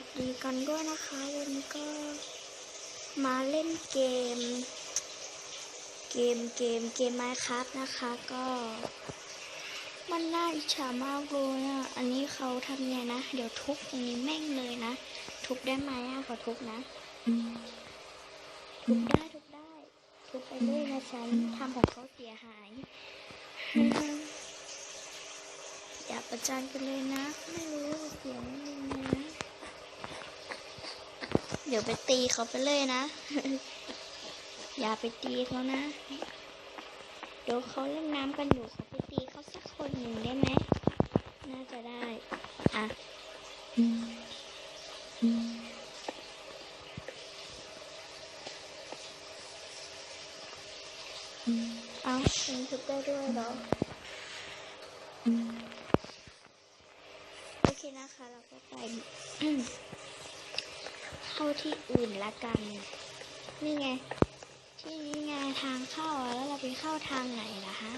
สดีกันด้วยนะคะ วันนี้ก็มาเล่นเกม เกมเกมเกมไมครับนะคะก็ มันน่าอิจฉามากเลยอะอันนี้เขาทำไงนะ เดี๋ยวทุบตรงนี้แม่งเลยนะ ทุบได้ไหมอะขอทุบนะ ทุบได้ทุบได้ ทุบไปด้วยนะฉันทำของเขาเสียหายอย่าประจานกันเลยนะ ไม่รู้เสียงยังไง เดี๋ยวไปตีเขาไปเลยนะ อย่าไปตีเขานะ เดี๋ยวเขาเล่นน้ำกันอยู่เขาไปตีเขาสักคนหนึ่งได้ไหม น่าจะได้ อะเอาเป็นทุบได้ด้วยเหรอโอเคนะคะ เราก็ไป เข้าที่อื่นละกัน นี่ไง ที่นี่ไงทางเข้าอะแล้วเราไปเข้าทางไหนล่ะฮะ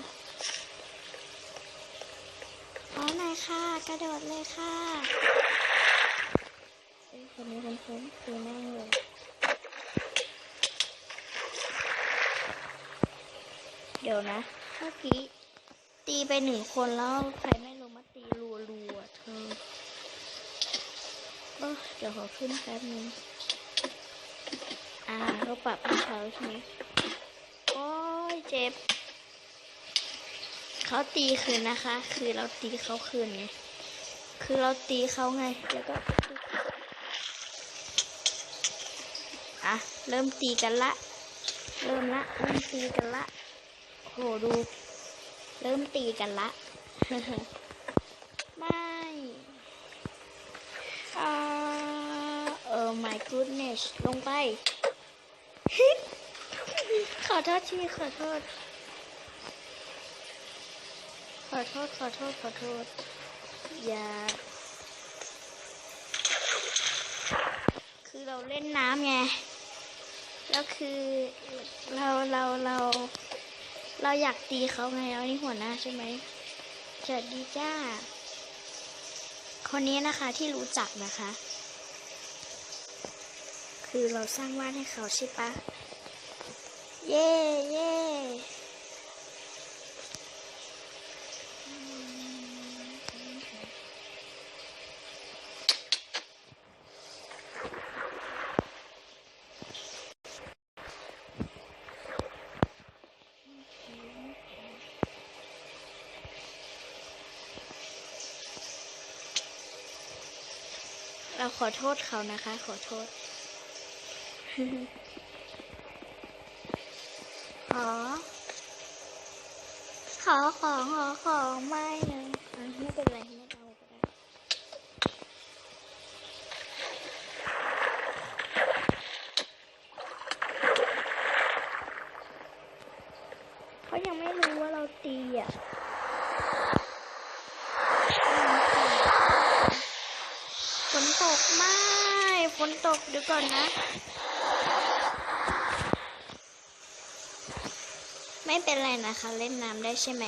อ๋อมไหนค่ะ กระโดดเลยค่ะเอ้ยคนนี้คนคุ้นคือแม่งเลยเดี๋ยวนะ เมื่อกี้ตีไปหนึ่งคนแล้วใครไม่รู้มาตีรัวๆเธอเออเดี๋ยวขอขึ้นแป๊บนึง อ่าเราปรับให้เขาใช่ไหมโอ้ยเจ็บ เขาตีคืนนะคะ คือเราตีเขาคืนไง คือเราตีเขาไง แล้วก็อะ เริ่มตีกันละ เริ่มละ เริ่มตีกันละ โหดู เริ่มตีกันละ ไม่อ่าเออ my goodness ลงไป ขอโทษทีขอโทษ ขอโทษ ขอโทษ ขอโทษ อย่า คือเราเล่นน้ำไง แล้วคือเราเราเรา เราอยากตีเขาไงเอานี่หัวหน้าใช่ไหมสวัสดีจ้า คนนี้นะคะที่รู้จักนะคะ คือเราสร้างบ้านให้เขาใช่ปะ เย่เย่เราขอโทษเขานะคะ ขอโทษ ขอ ขอของขอของไม่เลยอะไม่เป็นไรไม่เอาก็ได้เขายังไม่รู้ว่าเราตีอะฝนตกไม่ฝนตกเดี๋ยวก่อนนะ ไม่เป็นไรนะคะ เล่นน้ำได้ใช่ไหม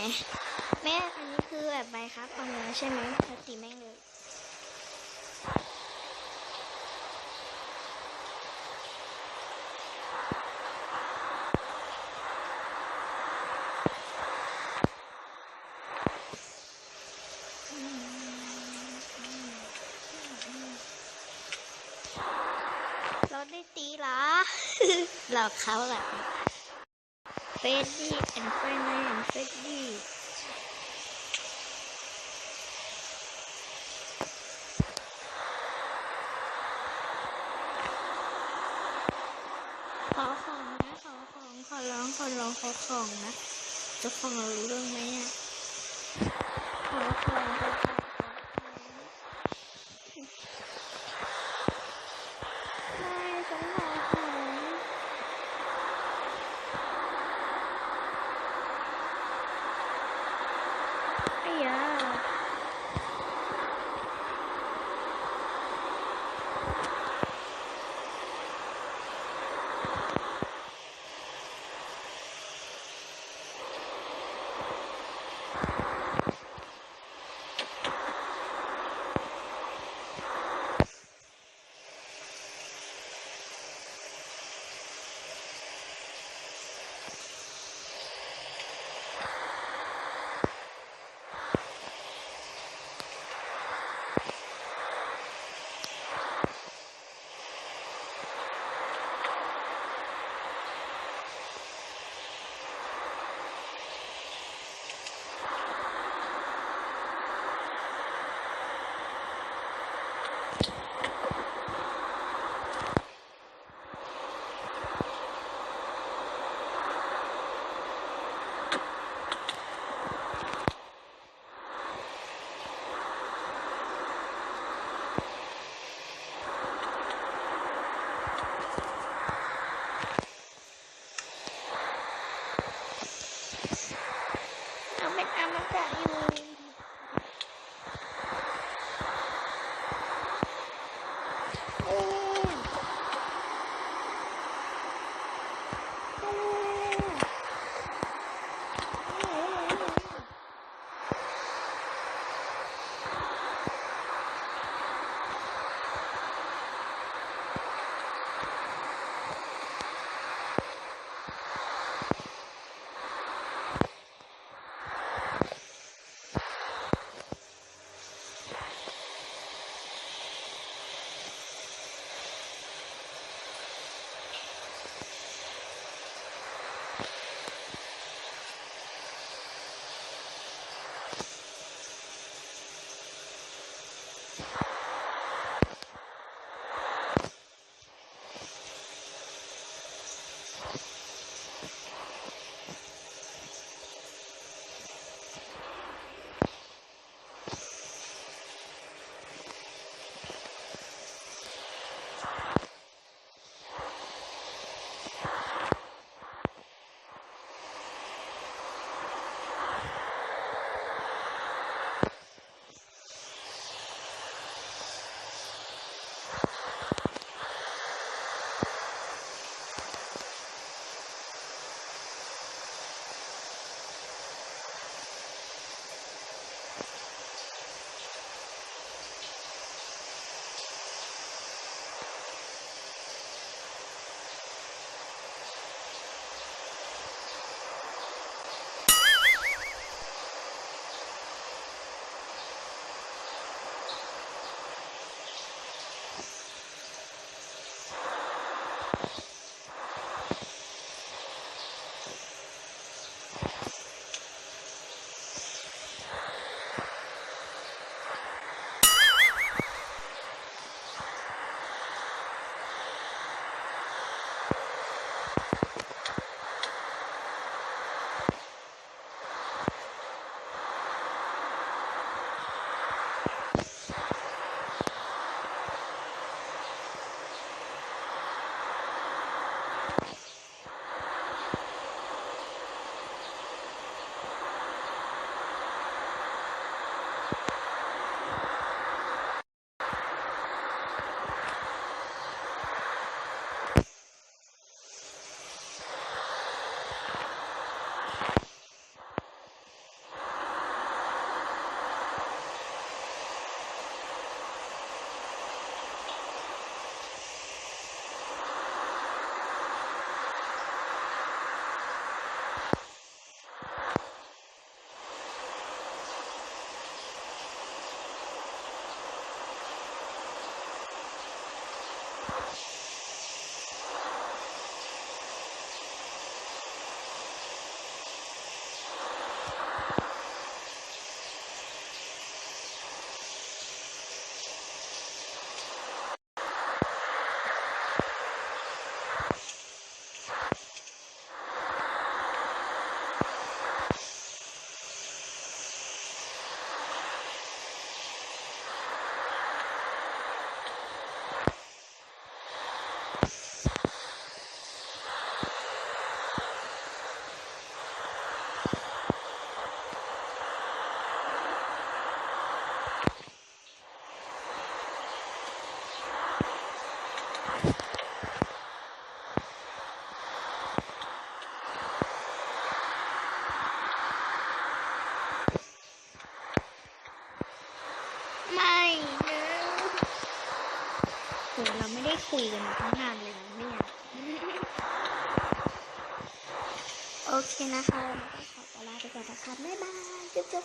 แม่อันนี้คือแบบใบครับฟังเนื้อใช่ไหมเราตีแม่งเลยเราได้ตีเหรอเราเขาแหละ ฟรดดี้แอนด์เฟรนด์แอนเฟดดี้ขอของนะ ขอของ ขอร้อง ขอร้อง ขอของนะจะฟังเรารู้เรื่องไหมอะ Ikan. เราไม่ได้คุยกันมาตั้งนานเลยนะเนี่ยโอเคนะคะก็ขอตัวลาไปก่อนนะคะบ๊ายบายจุ๊บ